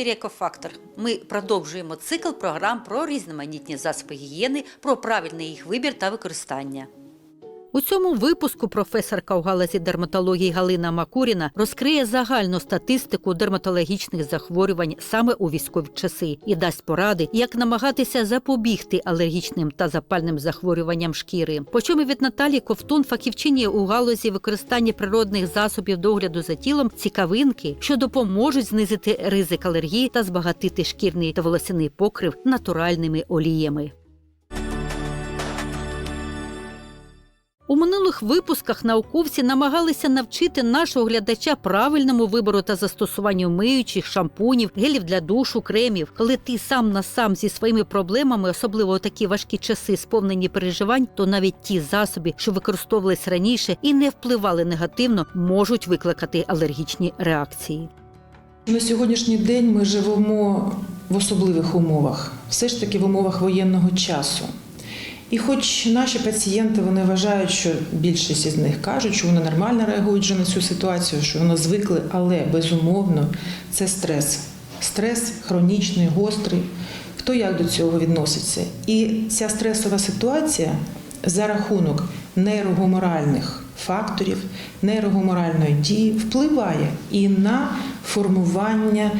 ефірі Екофактор. Ми продовжуємо цикл програм про різноманітні засоби гігієни, про правильний їх вибір та використання. У цьому випуску професорка у галузі дерматології Галина Макуріна розкриє загальну статистику дерматологічних захворювань саме у військові часи і дасть поради, як намагатися запобігти алергічним та запальним захворюванням шкіри. Почуємо від Наталії Ковтун, фахівчині у галузі використання природних засобів догляду за тілом, цікавинки, що допоможуть знизити ризик алергії та збагатити шкірний та волосяний покрив натуральними оліями. У минулих випусках науковці намагалися навчити нашого глядача правильному вибору та застосуванню миючих, шампунів, гелів для душу, кремів. Коли ти сам на сам зі своїми проблемами, особливо у такі важкі часи, сповнені переживань, то навіть ті засоби, що використовувались раніше і не впливали негативно, можуть викликати алергічні реакції. На сьогоднішній день ми живемо в особливих умовах, все ж таки в умовах воєнного часу. І хоч наші пацієнти вони вважають, що більшість із них кажуть, що вони нормально реагують вже на цю ситуацію, що вони звикли, але безумовно це стрес. Стрес хронічний, гострий. Хто як до цього відноситься? І ця стресова ситуація за рахунок нейрогуморальних факторів, нейрогуморальної дії впливає і на формування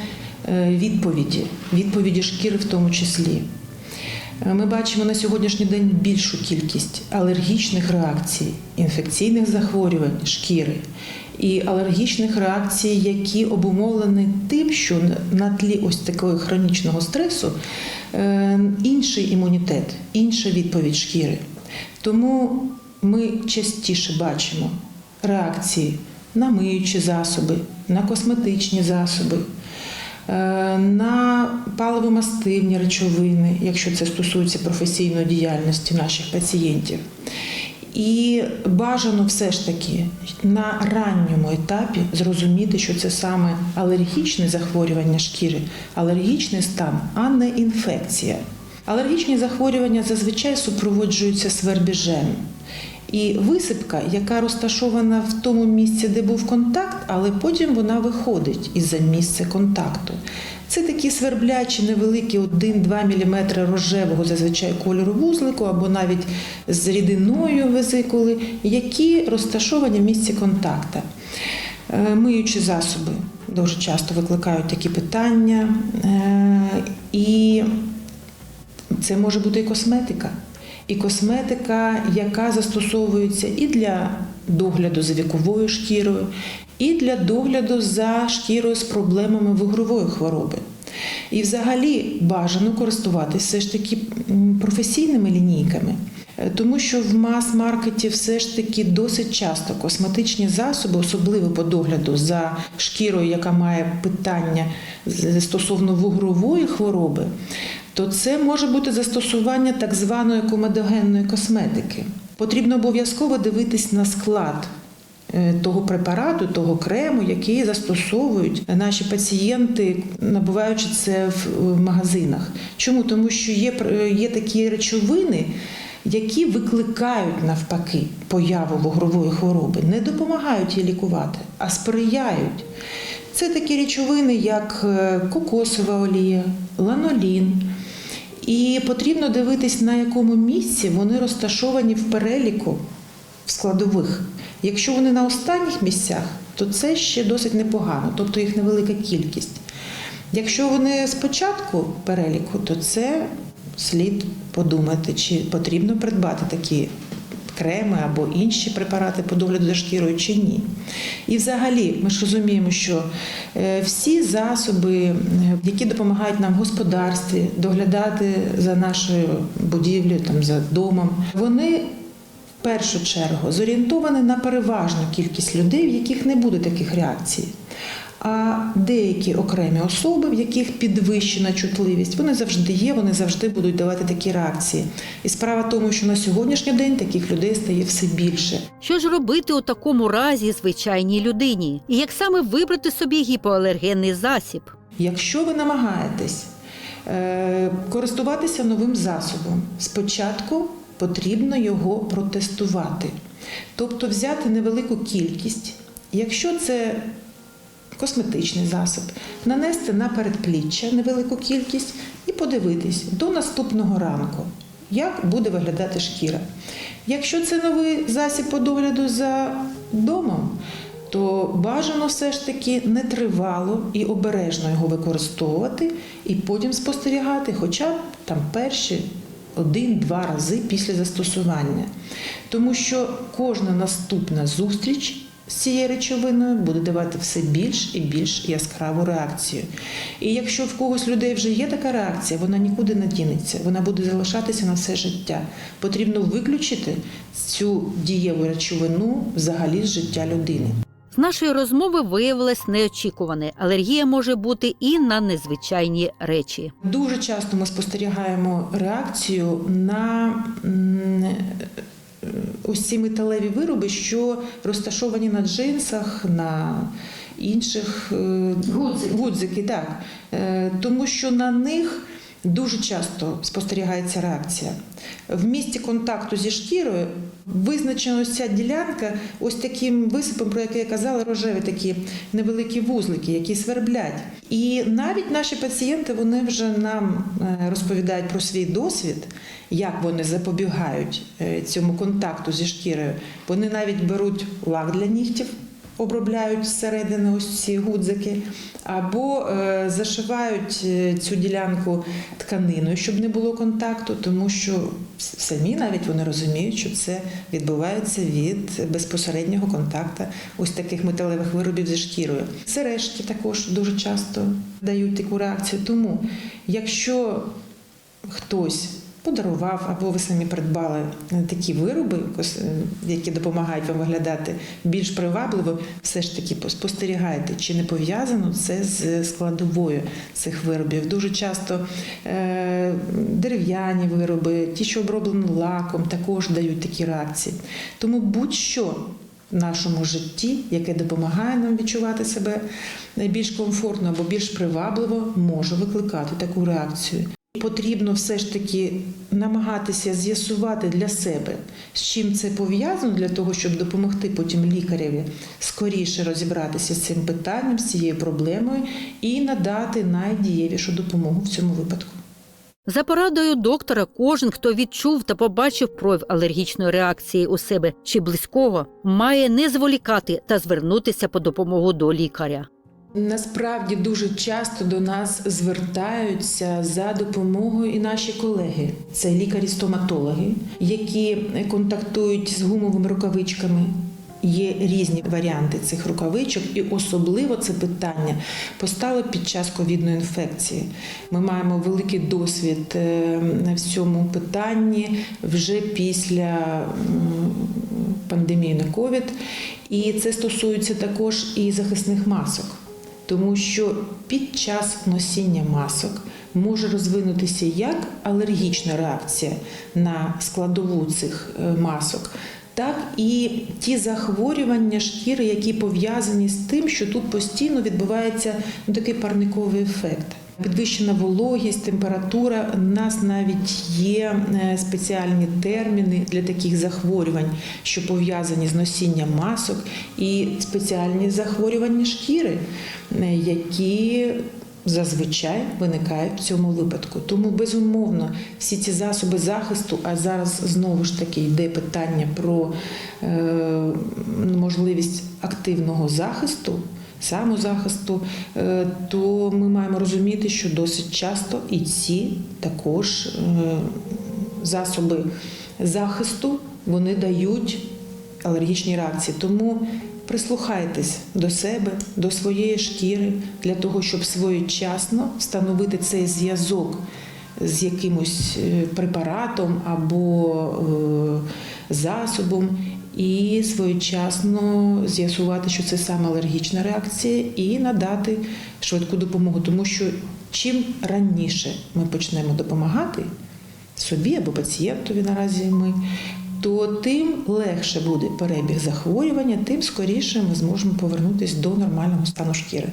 е, відповіді, відповіді шкіри в тому числі. Е, Ми бачимо на сьогоднішній день більшу кількість алергічних реакцій, інфекційних захворювань шкіри і алергічних реакцій, які обумовлені тим, що на тлі ось такого хронічного стресу е, інший імунітет, інша відповідь шкіри. Тому ми частіше бачимо реакції на миючі засоби, на косметичні засоби, на паливомастивні речовини, якщо це стосується професійної діяльності наших пацієнтів. І бажано все ж таки на ранньому етапі зрозуміти, що це саме алергічне захворювання шкіри, алергічний стан, а не інфекція. Алергічні захворювання зазвичай супроводжуються свербіжем. І висипка, яка розташована в тому місці, де був контакт, але потім вона виходить із-за місця контакту. Це такі сверблячі, невеликі 1-2 мм рожевого зазвичай кольору вузлику, або навіть з рідиною везикули, які розташовані в місці контакта. Е, Миючі засоби дуже часто викликають такі питання. Е, І це може бути і косметика. І косметика, яка застосовується і для догляду за віковою шкірою, і для догляду за шкірою з проблемами вугрової хвороби. І взагалі бажано користуватися все ж таки професійними лінійками. Е, Тому що в мас-маркеті все ж таки досить часто косметичні засоби, особливо по догляду за шкірою, яка має питання стосовно вугрової хвороби, то це може бути застосування так званої комедогенної косметики. Потрібно обов'язково дивитись на склад е, того препарату, того крему, який застосовують наші пацієнти, набуваючи це в магазинах. Чому? Тому що є, є такі речовини, які викликають навпаки появу вугрової хвороби, не допомагають її лікувати, а сприяють. Це такі речовини, як е, кокосова олія, ланолін. І потрібно дивитись, на якому місці вони розташовані в переліку в складових. Якщо вони на останніх місцях, то це ще досить непогано, тобто їх невелика кількість. Якщо вони спочатку переліку, то це слід подумати, чи потрібно придбати такі креми або інші препарати по догляду за шкірою чи ні. І взагалі ми ж розуміємо, що е, всі засоби, е, які допомагають нам в господарстві доглядати за нашою будівлею, там за домом, вони в першу чергу зорієнтовані на переважну кількість людей, в яких не буде таких реакцій. А деякі окремі особи, в яких підвищена чутливість, вони завжди є, вони завжди будуть давати такі реакції. І справа в тому, що на сьогоднішній день таких людей стає все більше. Що ж робити у такому разі звичайній людині? І як саме вибрати собі гіпоалергенний засіб? Якщо ви намагаєтесь е, користуватися новим засобом, спочатку потрібно його протестувати, тобто взяти невелику кількість. Якщо це косметичний засіб, нанести на передпліччя невелику кількість і подивитись до наступного ранку, як буде виглядати шкіра. Якщо це новий засіб по догляду за домом, то бажано все ж таки нетривало і обережно його використовувати, і потім спостерігати, хоча б там перші один-два рази після застосування. Тому що кожна наступна зустріч з цією речовиною буде давати все більш і більш яскраву реакцію. І якщо в когось людей вже є така реакція, вона нікуди не дінеться, вона буде залишатися на все життя. Потрібно виключити цю дієву речовину взагалі з життя людини. З нашої розмови виявилось неочікуване. Алергія може бути і на незвичайні речі. Дуже часто ми спостерігаємо реакцію на ось ці металеві вироби, що розташовані на джинсах, на інших е, Гудзики. гудзики, так. Е, тому що на них дуже часто спостерігається реакція. В місці контакту зі шкірою визначена ця ділянка ось таким висипом, про який я казала, рожеві такі невеликі вузлики, які сверблять. І навіть наші пацієнти вони вже нам е, розповідають про свій досвід, як вони запобігають е, цьому контакту зі шкірою. Вони навіть беруть лак для нігтів обробляють зсередини ось ці гудзики, або е, зашивають е, цю ділянку тканиною, щоб не було контакту, тому що самі навіть вони розуміють, що це відбувається від безпосереднього контакту ось таких металевих виробів зі шкірою. Сережки також дуже часто дають таку реакцію. Тому, якщо хтось подарував або ви самі придбали такі вироби, е, які допомагають вам виглядати більш привабливо, все ж таки спостерігайте, чи не пов'язано це з складовою цих виробів. Дуже часто е, дерев'яні вироби, ті, що оброблені лаком, також дають такі реакції. Тому будь-що в нашому житті, яке допомагає нам відчувати себе більш комфортно або більш привабливо, може викликати таку реакцію. Потрібно все ж таки намагатися з'ясувати для себе, з чим це пов'язано, для того, щоб допомогти потім лікареві скоріше розібратися з цим питанням, з цією проблемою і надати найдієвішу допомогу в цьому випадку. За порадою доктора, кожен, хто відчув та побачив прояв алергічної реакції у себе чи близького, має не зволікати та звернутися по допомогу до лікаря. Насправді дуже часто до нас звертаються за допомогою і наші колеги. Це лікарі-стоматологи, які контактують з гумовими рукавичками. Є різні варіанти цих рукавичок, і особливо це питання постало під час ковідної інфекції. Ми маємо великий досвід е, в цьому питанні вже після пандемії на ковід. І це стосується також і захисних масок тому що під час носіння масок може розвинутися як алергічна реакція на складову цих е, масок, так і ті захворювання шкіри, які пов'язані з тим, що тут постійно відбувається ну, такий парниковий ефект. Підвищена вологість, температура. У нас навіть є е, спеціальні терміни для таких захворювань, що пов'язані з носінням масок, і спеціальні захворювання шкіри, е, які зазвичай виникають в цьому випадку. Тому безумовно всі ці засоби захисту, а зараз знову ж таки йде питання про е, можливість активного захисту. Самозахисту, е, то ми маємо розуміти, що досить часто і ці також е, засоби захисту вони дають алергічні реакції. Тому прислухайтесь до себе, до своєї шкіри для того, щоб своєчасно встановити цей зв'язок з якимось е, препаратом або е, засобом. І своєчасно з'ясувати, що це саме алергічна реакція, і надати швидку допомогу, тому що чим раніше ми почнемо допомагати собі або пацієнтові наразі ми, то тим легше буде перебіг захворювання, тим скоріше ми зможемо повернутися до нормального стану шкіри.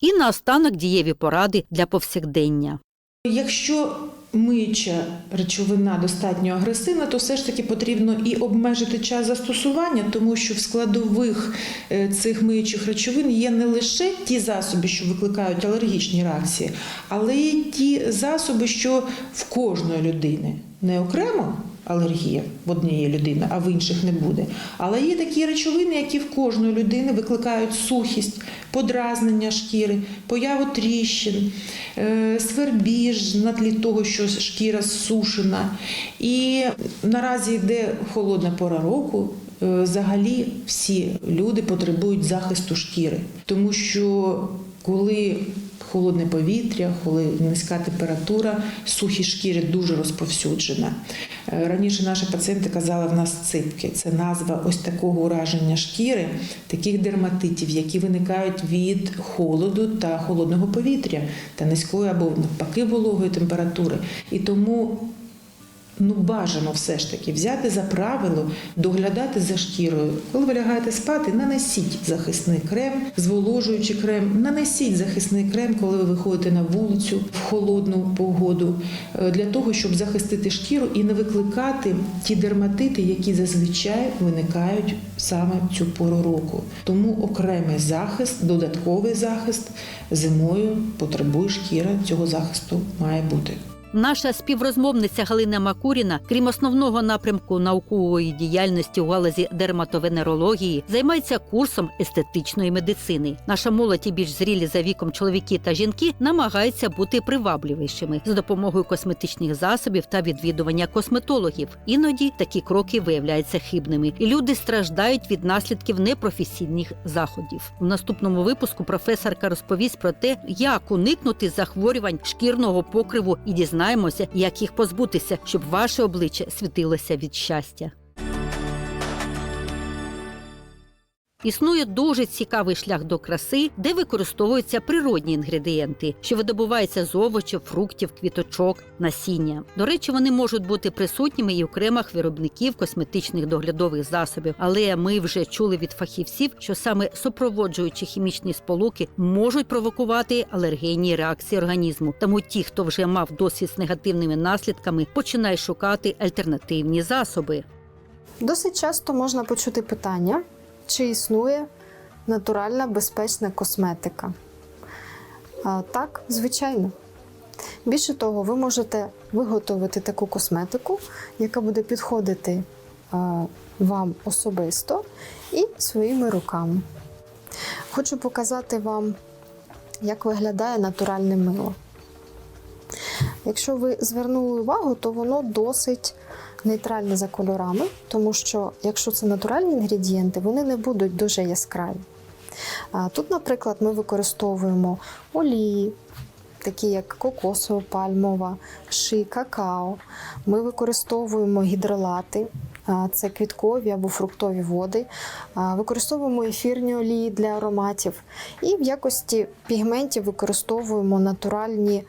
І наостанок дієві поради для повсякдення. Якщо миюча речовина достатньо агресивна, то все ж таки потрібно і обмежити час застосування, тому що в складових е, цих миючих речовин є не лише ті засоби, що викликають алергічні реакції, але й ті засоби, що в кожної людини не окремо. Алергія в однієї людини, а в інших не буде. Але є такі речовини, які в кожної людини викликають сухість, подразнення шкіри, появу тріщин, е, свербіж на тлі того, що шкіра зсушена. І наразі йде холодна пора року. е, Взагалі всі люди потребують захисту шкіри, тому що коли холодне повітря, коли низька температура, сухі шкіри дуже розповсюджена. Е, Раніше наші пацієнти казали, в нас ципки. Це назва ось такого ураження шкіри, таких дерматитів, які виникають від холоду та холодного повітря та низької або навпаки вологої температури. І тому ну, бажано все ж таки взяти за правило доглядати за шкірою. Коли ви лягаєте спати, нанесіть захисний крем, зволожуючий крем, нанесіть захисний крем, коли ви виходите на вулицю в холодну погоду, е, для того, щоб захистити шкіру і не викликати ті дерматити, які зазвичай виникають саме в цю пору року. Тому окремий захист, додатковий захист зимою потребує шкіра. Цього захисту має бути. Наша співрозмовниця Галина Макуріна, крім основного напрямку наукової діяльності у галузі дерматовенерології, займається курсом естетичної медицини. Наша молодь і більш зрілі за віком чоловіки та жінки намагаються бути привабливішими за допомогою косметичних засобів та відвідування косметологів. Іноді такі кроки виявляються хибними, і люди страждають від наслідків непрофесійних заходів. У наступному випуску професорка розповість про те, як уникнути захворювань шкірного покриву і дізнаємося, як їх позбутися, щоб ваше обличчя світилося від щастя. Існує дуже цікавий шлях до краси, де використовуються природні інгредієнти, що видобуваються з овочів, фруктів, квіточок, насіння. До речі, вони можуть бути присутніми і у кремах виробників косметичних доглядових засобів. Але ми вже чули від фахівців, що саме супроводжуючі хімічні сполуки можуть провокувати алергійні реакції організму. Тому ті, хто вже мав досвід з негативними наслідками, починає шукати альтернативні засоби. Досить часто можна почути питання, чи існує натуральна безпечна косметика. Так, звичайно. Більше того, ви можете виготовити таку косметику, яка буде підходити вам особисто і своїми руками. Хочу показати вам, як виглядає натуральне мило. Якщо ви звернули увагу, то воно досить нейтральне за кольорами, тому що якщо це натуральні інгредієнти, вони не будуть дуже яскраві. Тут, наприклад, ми використовуємо олії, такі як кокосова, пальмова, ши, какао. Ми використовуємо гідролати, це квіткові або фруктові води. Використовуємо ефірні олії для ароматів. І в якості пігментів використовуємо натуральні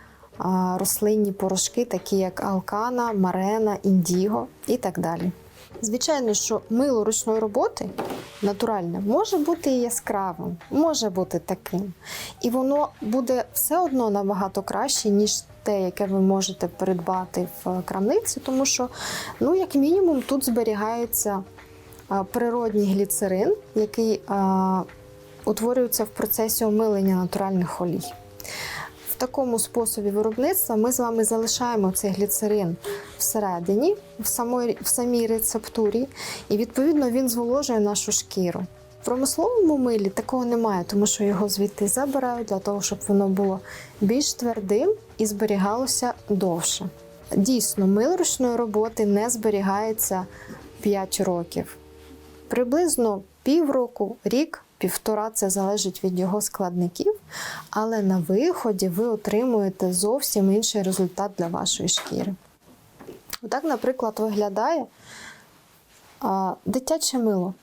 рослинні порошки, такі як алкана, марена, індіго і так далі. Звичайно, що мило ручної роботи натуральне може бути яскравим, може бути таким. І воно буде все одно набагато краще, ніж те, яке ви можете придбати в крамниці, тому що, ну, як мінімум, тут зберігається природній гліцерин, який а, утворюється в процесі омилення натуральних олій. Такому способі виробництва ми з вами залишаємо цей гліцерин всередині, в самій, в самій рецептурі, і відповідно він зволожує нашу шкіру. В промисловому милі такого немає, тому що його звідти забирають для того, щоб воно було більш твердим і зберігалося довше. Дійсно, мило ручної роботи не зберігається 5 років. Приблизно півроку, рік, півтора це залежить від його складників, але на виході ви отримуєте зовсім інший результат для вашої шкіри. Отак, наприклад, виглядає а, дитяче мило.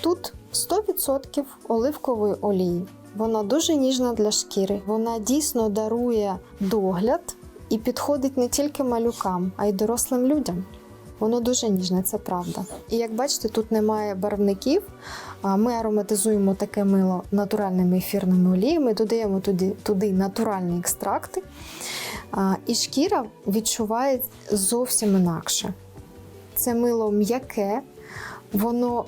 Тут 100% оливкової олії. Вона дуже ніжна для шкіри. Вона дійсно дарує догляд і підходить не тільки малюкам, а й дорослим людям. Воно дуже ніжне, це правда. І як бачите, тут немає барвників. Ми ароматизуємо таке мило натуральними ефірними оліями, додаємо туди, туди натуральні екстракти. І шкіра відчуває зовсім інакше. Це мило м'яке, воно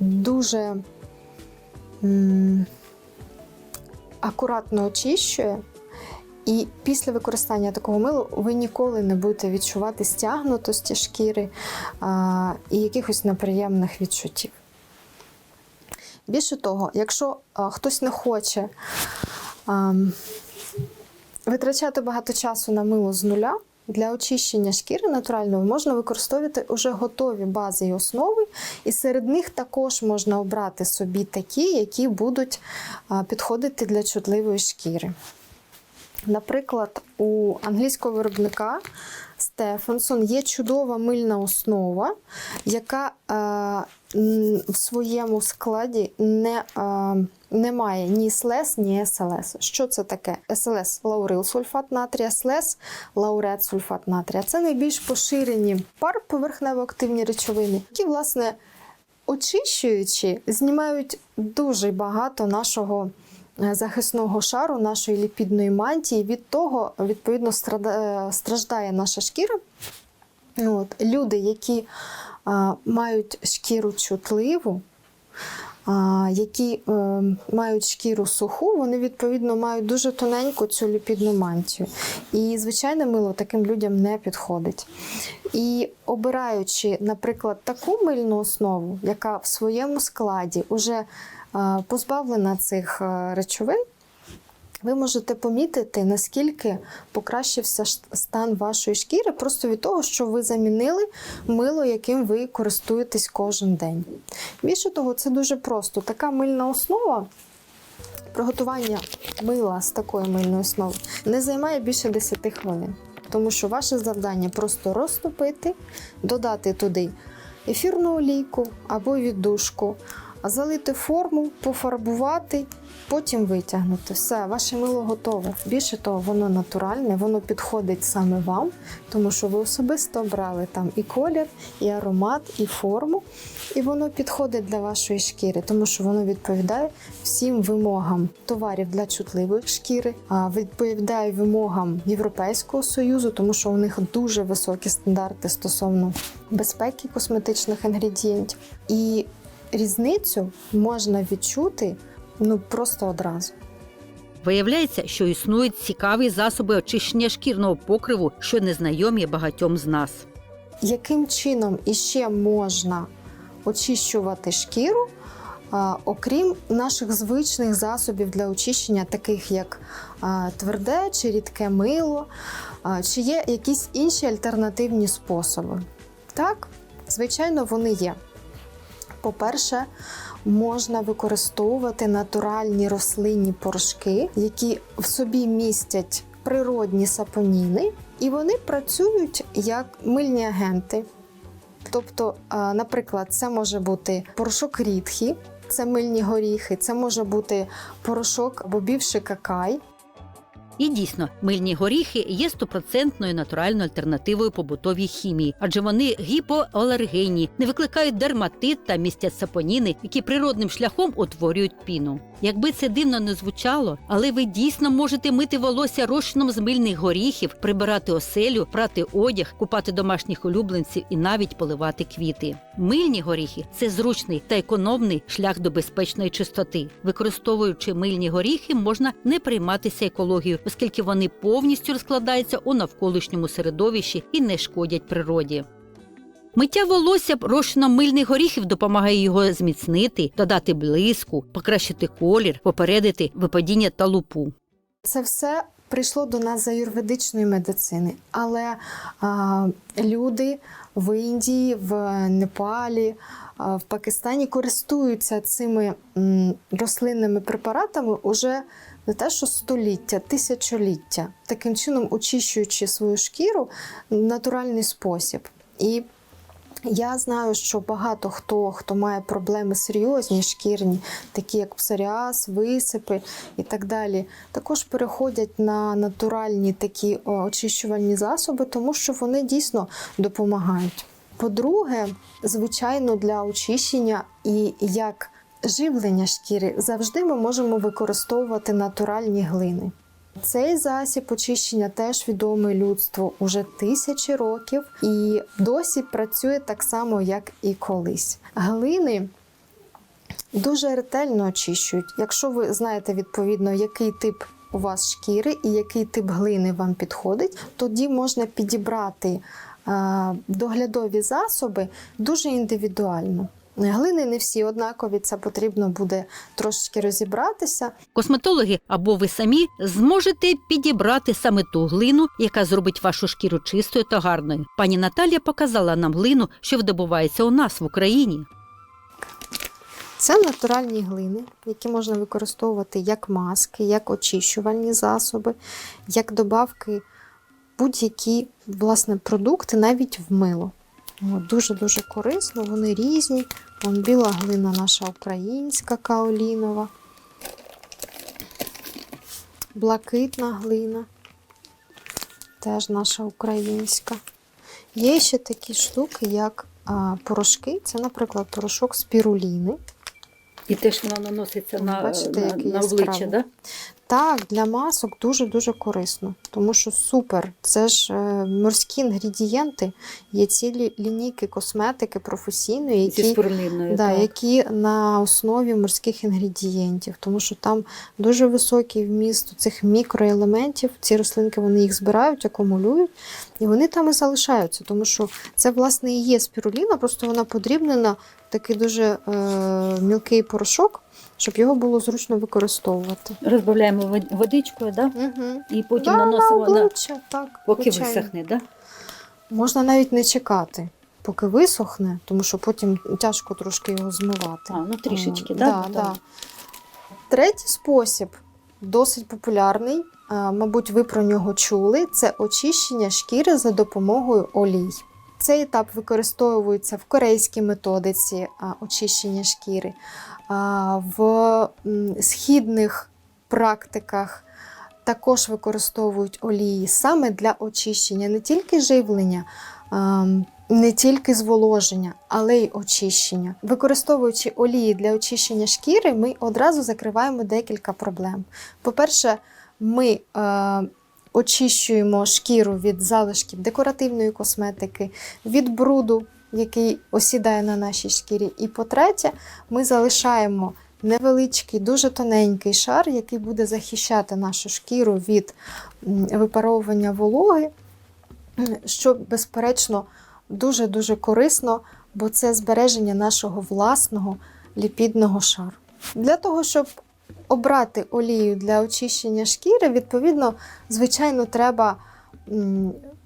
дуже акуратно очищує. І після використання такого милу ви ніколи не будете відчувати стягнутості шкіри а, і якихось неприємних відчуттів. Більше того, якщо а, хтось не хоче а, витрачати багато часу на мило з нуля, для очищення шкіри натуральної можна використовувати вже готові бази і основи, і серед них також можна обрати собі такі, які будуть підходити для чутливої шкіри. Наприклад, у англійського виробника Стефансон є чудова мильна основа, яка е, в своєму складі не, е, не має ні СЛЕС, ні СЛС. Що це таке? СЛС лаурил сульфат натрія, СЛЕС лаурет сульфат натрія. Це найбільш поширені пар поверхнево-активні речовини, які, власне, очищуючи, знімають дуже багато нашого захисного шару, нашої ліпідної мантії. Від того, відповідно, е, страждає наша шкіра. От, люди, які а, мають шкіру чутливу, а, які е, мають шкіру суху, вони відповідно мають дуже тоненьку цю ліпідну мантію. І звичайне мило таким людям не підходить. І обираючи, наприклад, таку мильну основу, яка в своєму складі вже е, позбавлена цих е, речовин, ви можете помітити, наскільки покращився стан вашої шкіри просто від того, що ви замінили мило, яким ви користуєтесь кожен день. Більше того, це дуже просто. Така мильна основа. Приготування мила з такої мильної основи не займає більше 10 хвилин, тому що ваше завдання просто розтопити, додати туди ефірну олійку або віддушку, залити форму, пофарбувати, потім витягнути. Все, ваше мило готове. Більше того, воно натуральне, воно підходить саме вам, тому що ви особисто обрали там і колір, і аромат, і форму. І воно підходить для вашої шкіри, тому що воно відповідає всім вимогам товарів для чутливої шкіри, а відповідає вимогам Європейського союзу, тому що у них дуже високі стандарти стосовно безпеки косметичних інгредієнтів. І різницю можна відчути ну просто одразу. Виявляється, що існують цікаві засоби очищення шкірного покриву, що незнайомі багатьом з нас. Яким чином іще можна очищувати шкіру, окрім наших звичних засобів для очищення, таких як тверде чи рідке мило, чи є якісь інші альтернативні способи? Так, звичайно, вони є. По-перше, можна використовувати натуральні рослинні порошки, які в собі містять природні сапоніни, і вони працюють як мильні агенти. Тобто, наприклад, це може бути порошок рідхі, це мильні горіхи, це може бути порошок бобівши какай, І дійсно, мильні горіхи є стопроцентною натуральною альтернативою побутовій хімії, адже вони гіпоалергенні, не викликають дерматит та містять сапоніни, які природним шляхом утворюють піну. Якби це дивно не звучало, але ви дійсно можете мити волосся розчином з мильних горіхів, прибирати оселю, прати одяг, купати домашніх улюбленців і навіть поливати квіти. Мильні горіхи це зручний та економний шлях до безпечної чистоти. Використовуючи мильні горіхи, можна не прийматися екологією, оскільки вони повністю розкладаються у навколишньому середовищі і не шкодять природі. Миття волосся розчином мильних горіхів допомагає його зміцнити, додати блиску, покращити колір, попередити випадіння та лупу. Це все прийшло до нас з аюрведичної медицини, але а, люди в Індії, в Непалі, а, в Пакистані користуються цими м, рослинними препаратами уже не те, що століття, тисячоліття, таким чином очищуючи свою шкіру в натуральний спосіб. І я знаю, що багато хто, хто має проблеми серйозні шкірні, такі як псоріаз, висипи і так далі, також переходять на натуральні такі очищувальні засоби, тому що вони дійсно допомагають. По-друге, звичайно, для очищення і як живлення шкіри завжди ми можемо використовувати натуральні глини. Цей засіб очищення теж відомий людству уже тисячі років і досі працює так само, як і колись. Глини дуже ретельно очищують. Якщо ви знаєте відповідно, який тип у вас шкіри і який тип глини вам підходить, тоді можна підібрати е, доглядові засоби дуже індивідуально. Глини не всі однакові, це потрібно буде трошечки розібратися. Косметологи або ви самі зможете підібрати саме ту глину, яка зробить вашу шкіру чистою та гарною. Пані Наталія показала нам глину, що видобувається у нас в Україні. Це натуральні глини, які можна використовувати як маски, як очищувальні засоби, як добавки, будь-які власне, продукти, навіть в мило. Дуже-дуже корисно, вони різні. Вон біла глина наша українська каолінова, блакитна глина, теж наша українська. Є ще такі штуки, як порошки. Це, наприклад, порошок спіруліни. І теж вона наноситься на- Бачите, на- на обличчя, да? Так, для масок дуже-дуже корисно, тому що супер. Це ж е, морські інгредієнти, є цілі лінійки косметики професійної, які, да, які на основі морських інгредієнтів, тому що там дуже високий вміст цих мікроелементів. Ці рослинки вони їх збирають, акумулюють, і вони там і залишаються, тому що це, власне, і є спіруліна, просто вона подрібнена в такий дуже е, мілкий порошок, щоб його було зручно використовувати. Розбавляємо вод- водичкою, да? Угу. і потім да, наносимо на на обличчя, так. поки звичайно. висохне. Да? Можна навіть не чекати, поки висохне, тому що потім тяжко трошки його змивати. А, ну трішечки, О, да? да, да. Третій спосіб досить популярний. а, Мабуть, ви про нього чули. Це очищення шкіри за допомогою олій. Цей етап використовується в корейській методиці а, очищення шкіри, в східних практиках також використовують олії саме для очищення не тільки живлення, не тільки зволоження, але й очищення. Використовуючи олії для очищення шкіри, ми одразу закриваємо декілька проблем. По-перше, ми очищуємо шкіру від залишків декоративної косметики, від бруду, який осідає на нашій шкірі. І по-третє, ми залишаємо невеличкий, дуже тоненький шар, який буде захищати нашу шкіру від випаровування вологи, що, безперечно, дуже-дуже корисно, бо це збереження нашого власного ліпідного шару. Для того, щоб обрати олію для очищення шкіри, відповідно, звичайно, треба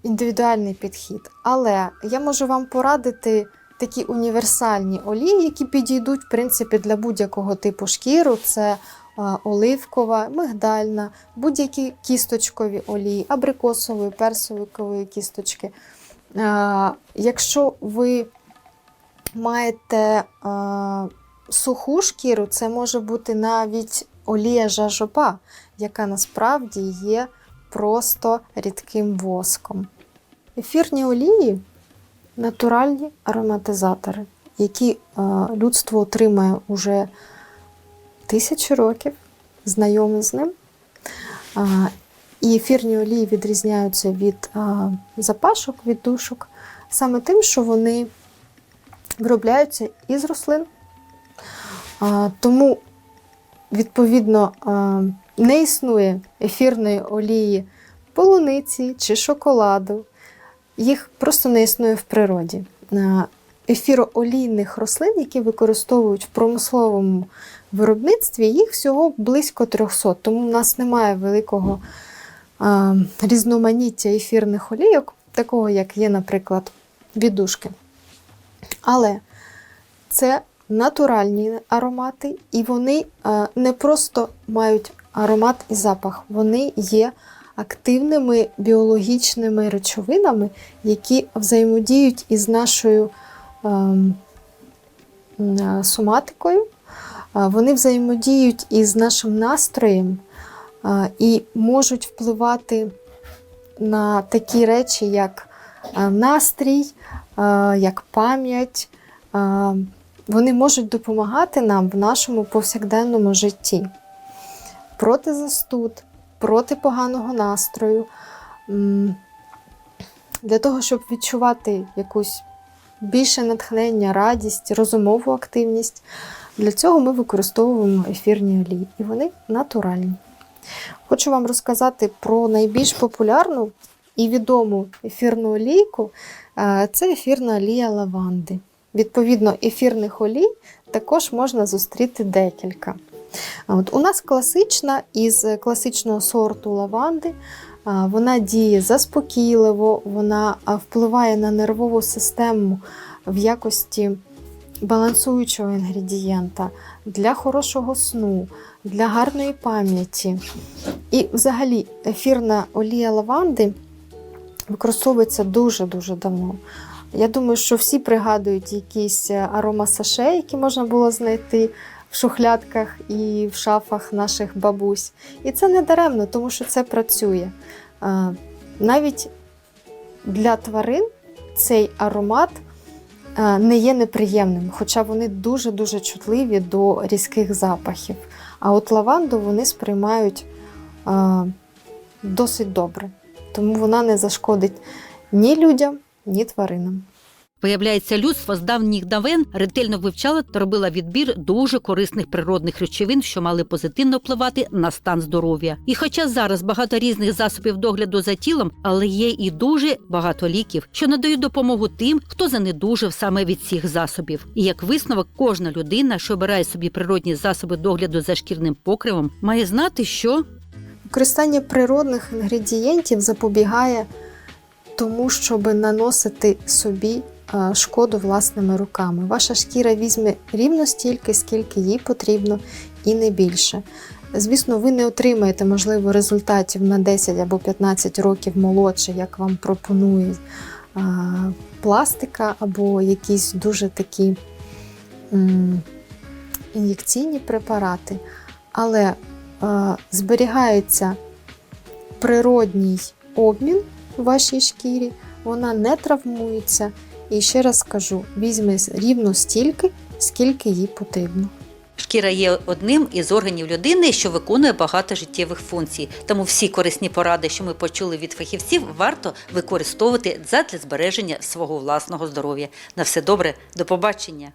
індивідуальний підхід. Але я можу вам порадити такі універсальні олії, які підійдуть, в принципі, для будь-якого типу шкіру. Це оливкова, мигдальна, будь-які кісточкові олії, абрикосової, персикової кісточки. А, Якщо ви маєте а, суху шкіру, це може бути навіть олія жажоба, яка насправді є просто рідким воском. Ефірні олії натуральні ароматизатори, які е, людство отримає уже тисячі років, знайоме з ним. І ефірні олії відрізняються від а, запашок, від душок, саме тим, що вони виробляються із рослин. Тому, відповідно, а, не існує ефірної олії полуниці чи шоколаду. Їх просто не існує в природі. Ефіроолійних рослин, які використовують в промисловому виробництві, їх всього близько 300, тому в нас немає великого а, різноманіття ефірних олійок, такого, як є, наприклад, віддушки. Але це натуральні аромати, і вони а, не просто мають аромат і запах, вони є активними біологічними речовинами, які взаємодіють із нашою ем, соматикою, вони взаємодіють із нашим настроєм а, і можуть впливати на такі речі, як настрій, а, як пам'ять. Вони можуть допомагати нам в нашому повсякденному житті. Проти застуд, проти поганого настрою, для того, щоб відчувати якусь більше натхнення, радість, розумову активність. Для цього ми використовуємо ефірні олії, і вони натуральні. Хочу вам розказати про найбільш популярну і відому ефірну олійку. Е, Це ефірна олія лаванди. Відповідно, ефірних олій також можна зустріти декілька. От у нас класична із класичного сорту лаванди. Вона діє заспокійливо, вона впливає на нервову систему в якості балансуючого інгредієнта для хорошого сну, для гарної пам'яті. І взагалі ефірна олія лаванди використовується дуже-дуже давно. Я думаю, що всі пригадують якісь аромасаше, які можна було знайти в шухлядках і в шафах наших бабусь. І це не даремно, тому що це працює. Навіть для тварин цей аромат не є неприємним, хоча вони дуже-дуже чутливі до різких запахів. А от лаванду вони сприймають досить добре, тому вона не зашкодить ні людям, ні тваринам. Виявляється, людство з давніх давен ретельно вивчало та робило відбір дуже корисних природних речовин, що мали позитивно впливати на стан здоров'я. І хоча зараз багато різних засобів догляду за тілом, але є і дуже багато ліків, що надають допомогу тим, хто занедужив саме від цих засобів. І як висновок, кожна людина, що обирає собі природні засоби догляду за шкірним покривом, має знати, що Використання природних інгредієнтів запобігає тому, щоб наносити собі шкоду власними руками. Ваша шкіра візьме рівно стільки, скільки їй потрібно, і не більше. Звісно, ви не отримаєте, можливо, результатів на 10 або 15 років молодше, як вам пропонує е, пластика, або якісь дуже такі ін'єкційні препарати. Але е, зберігається природній обмін у вашій шкірі, вона не травмується. І ще раз скажу: візьме рівно стільки, скільки їй потрібно. Шкіра є одним із органів людини, що виконує багато життєвих функцій. Тому всі корисні поради, що ми почули від фахівців, варто використовувати задля збереження свого власного здоров'я. На все добре, до побачення.